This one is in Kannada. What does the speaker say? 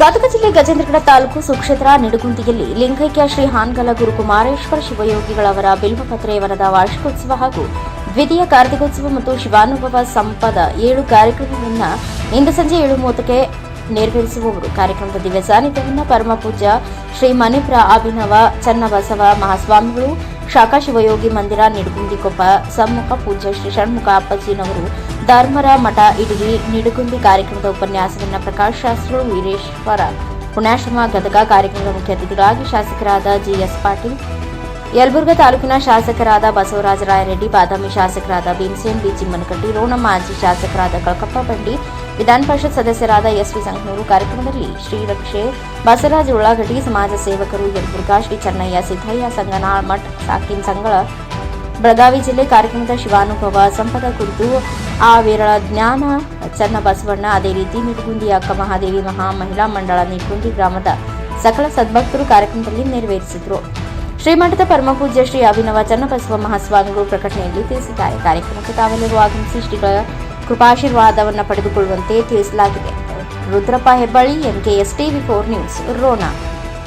ಗದಗ ಜಿಲ್ಲೆ ಗಜೇಂದ್ರಗಡ ತಾಲೂಕು ಸುಕ್ಷೇತ್ರ ನಿಡುಗುಂದಿಯಲ್ಲಿ ಲಿಂಗೈಕ್ಯ ಶ್ರೀ ಹಾನ್ಗಲ ಗುರುಕುಮಾರೇಶ್ವರ ಶಿವಯೋಗಿಗಳವರ ಬಿಲ್ವಪತ್ರೆಯವರದ ವಾರ್ಷಿಕೋತ್ಸವ ಹಾಗೂ ದ್ವಿತೀಯ ಕಾರ್ತಿಕೋತ್ಸವ ಮತ್ತು ಶಿವಾನುಭವ ಸಂಪದ ಏಳು ಕಾರ್ಯಕ್ರಮವನ್ನು ಇಂದು ಸಂಜೆ ಏಳು ಮೂವತ್ತಕ್ಕೆ ನೆರವೇರಿಸುವವರು. ಕಾರ್ಯಕ್ರಮದ ದಿವ್ಯ ಸಾನ್ನಿಧ್ಯವನ್ನು ಪರಮ ಪೂಜ್ಯ ಶ್ರೀ ಮಣಿಪುರ ಅಭಿನವ ಚನ್ನಬಸವ ಮಹಾಸ್ವಾಮಿಗಳು, ಶಾಖಾ ಶಿವಯೋಗಿ ಮಂದಿರ ನಿಡುಗುಂದಿಕೊಪ್ಪ ಸಮ್ಮುಖ ಪೂಜ್ಯ ಶ್ರೀ ಷಣ್ಮುಖ ಅಪ್ಪಾಜಿನವರು ಧರ್ಮರ ಮಠ ಇಡೀ ನಿಡುಗುಂದಿ ಕಾರ್ಯಕ್ರಮದ ಉಪನ್ಯಾಸವನ್ನು ಪ್ರಕಾಶ್ ಶಾಸ್ತ್ರು ವೀರೇಶ್ವರ ಪುಣ್ಯಾಶ್ರಮ ಗದಗ ಕಾರ್ಯಕ್ರಮದ ಮುಖ್ಯ ಅತಿಥಿಗಳಾಗಿ ಶಾಸಕರಾದ ಜಿಎಸ್ ಪಾಟೀಲ್. ಯಲಬುರ್ಗ ತಾಲೂಕಿನ ಶಾಸಕರಾದ ಬಸವರಾಜ ರಾಯರೆಡ್ಡಿ, ಬಾದಾಮಿ ಶಾಸಕರಾದ ಭೀಮಸೇನ್, ಬಿ. ಚಿಮ್ಮನಕಟ್ಟಿ, ರೋಣ ಮಾಜಿ ಶಾಸಕರಾದ ಕಳಕಪ್ಪ ಬಂಡಿ, ವಿಧಾನ ಪರಿಷತ್ ಸದಸ್ಯರಾದ ಎಸ್ವಿ ಸಂಕನೂರು. ಕಾರ್ಯಕ್ರಮದಲ್ಲಿ ಶ್ರೀರಕ್ಷೆ ಬಸವರಾಜ ಉಳ್ಳಾಗಡ್ಡಿ, ಸಮಾಜ ಸೇವಕರು, ಯಲಬುರ್ಗ ಶ್ರೀ ಚೆನ್ನಯ್ಯ ಸಿದ್ದಯ್ಯ, ಸಂಗನಾಳ್ ಮಠ್, ಸಾಕಿನ್ ಸಂಗಳ ಬೆಳಗಾವಿ ಜಿಲ್ಲೆ ಕಾರ್ಯಕ್ರಮದ ಶಿವಾನುಭವ, ಸಂಪದ ಕುರಿತು ಆ ವಿರಳ ಜ್ಞಾನ ಚನ್ನಬಸವಣ್ಣ ಅದೇ ರೀತಿ ನಿಟ್ಗುಂದಿ ಅಕ್ಕ ಮಹಾದೇವಿ ಮಹಾ ಮಹಿಳಾ ಮಂಡಳ ನಿಟ್ಗುಂದಿ ಗ್ರಾಮದ ಸಕಲ ಸದ್ಭಕ್ತರು ಕಾರ್ಯಕ್ರಮದಲ್ಲಿ ನೆರವೇರಿಸಿದರು. ಶ್ರೀಮಠದ ಪರಮಪೂಜ್ಯ ಶ್ರೀ ಅಭಿನವ ಚನ್ನಬಸವ ಮಹಾಸ್ವಾಮಿಗಳು ಪ್ರಕಟಣೆಯಲ್ಲಿ ತಿಳಿಸಿದ್ದಾರೆ. ಕಾರ್ಯಕ್ರಮಕ್ಕೆ ತಾವೆಲ್ಲರೂ ಆಗಮಿಸಿ ಶ್ರೀಗಳ ಕೃಪಾಶೀರ್ವಾದವನ್ನು ಪಡೆದುಕೊಳ್ಳುವಂತೆ ತಿಳಿಸಲಾಗಿದೆ. Rudrappa Hebballi NKS TV four news, Ron.